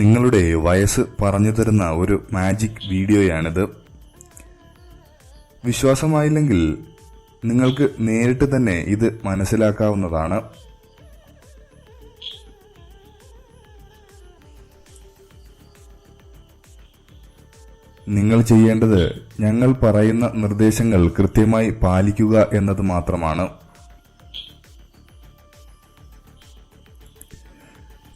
നിങ്ങളുടെ വയസ്സ് പറഞ്ഞു തരുന്ന ഒരു മാജിക് വീഡിയോയാണിത് വിശ്വാസമായില്ലെങ്കിൽ നിങ്ങൾക്ക് നേരിട്ട് തന്നെ ഇത് മനസ്സിലാക്കാവുന്നതാണ്. നിങ്ങൾ ചെയ്യേണ്ടത് ഞങ്ങൾ പറയുന്ന നിർദ്ദേശങ്ങൾ കൃത്യമായി പാലിക്കുക എന്നത് മാത്രമാണ്.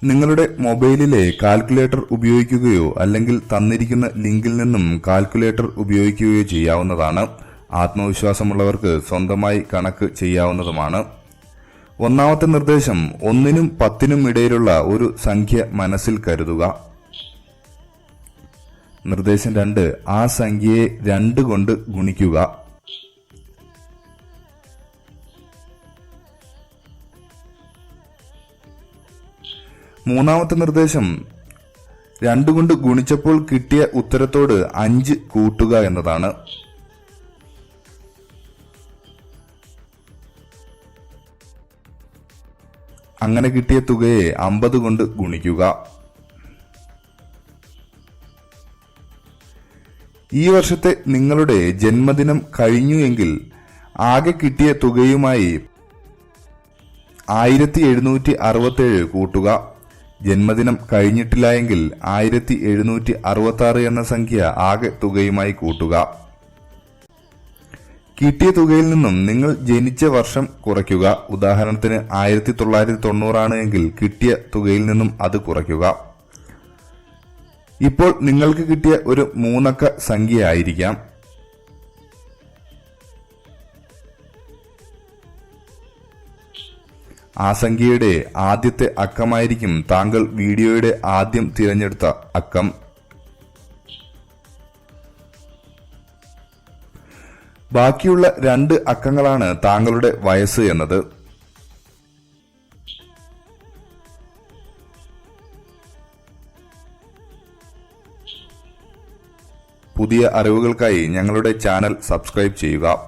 നിങ്ങളുടെ മൊബൈലിലെ കാൽക്കുലേറ്റർ ഉപയോഗിക്കുകയോ അല്ലെങ്കിൽ തന്നിരിക്കുന്ന ലിങ്കിൽ നിന്നും കാൽക്കുലേറ്റർ ഉപയോഗിക്കുകയോ ചെയ്യാവുന്നതാണ്. ആത്മവിശ്വാസമുള്ളവർക്ക് സ്വന്തമായി കണക്ക് ചെയ്യാവുന്നതുമാണ്. ഒന്നാമത്തെ നിർദ്ദേശം ഒന്നിനും പത്തിനും ഇടയിലുള്ള ഒരു സംഖ്യ മനസ്സിൽ കരുതുക. നിർദ്ദേശം രണ്ട് ആ സംഖ്യയെ രണ്ട് കൊണ്ട് ഗുണിക്കുക. മൂന്നാമത്തെ നിർദ്ദേശം. രണ്ടു കൊണ്ട് ഗുണിച്ചപ്പോൾ കിട്ടിയ ഉത്തരത്തോട് അഞ്ച് കൂട്ടുക എന്നതാണ്. അങ്ങനെ കിട്ടിയ തുകയെ അമ്പത് കൊണ്ട് ഗുണിക്കുക. ഈ വർഷത്തെ നിങ്ങളുടെ ജന്മദിനം കഴിഞ്ഞു എങ്കിൽ ആകെ കിട്ടിയ തുകയുമായി ആയിരത്തി എഴുന്നൂറ്റി കൂട്ടുക. ജന്മദിനം കഴിഞ്ഞിട്ടില്ല എങ്കിൽ ആയിരത്തി എഴുന്നൂറ്റി അറുപത്തി ആറ് എന്ന സംഖ്യ ആകെ തുകയുമായി കൂട്ടുക. കിട്ടിയ തുകയിൽ നിന്നും നിങ്ങൾ ജനിച്ച വർഷം കുറയ്ക്കുക. ഉദാഹരണത്തിന് ആയിരത്തി തൊള്ളായിരത്തി തൊണ്ണൂറാണ് എങ്കിൽ കിട്ടിയ തുകയിൽ നിന്നും അത് കുറയ്ക്കുക. ഇപ്പോൾ നിങ്ങൾക്ക് കിട്ടിയ ഒരു മൂന്നക്ക സംഖ്യ ആയിരിക്കാം ആ സംഖ്യയുടെ ആദ്യത്തെ അക്കമായിരിക്കും താങ്കൾ വീഡിയോയുടെ ആദ്യം തിരഞ്ഞെടുത്ത അക്കം. ബാക്കിയുള്ള രണ്ട് അക്കങ്ങളാണ് താങ്കളുടെ വയസ്സ് എന്നത്. പുതിയ അറിവുകൾക്കായി ഞങ്ങളുടെ ചാനൽ സബ്സ്ക്രൈബ് ചെയ്യുക.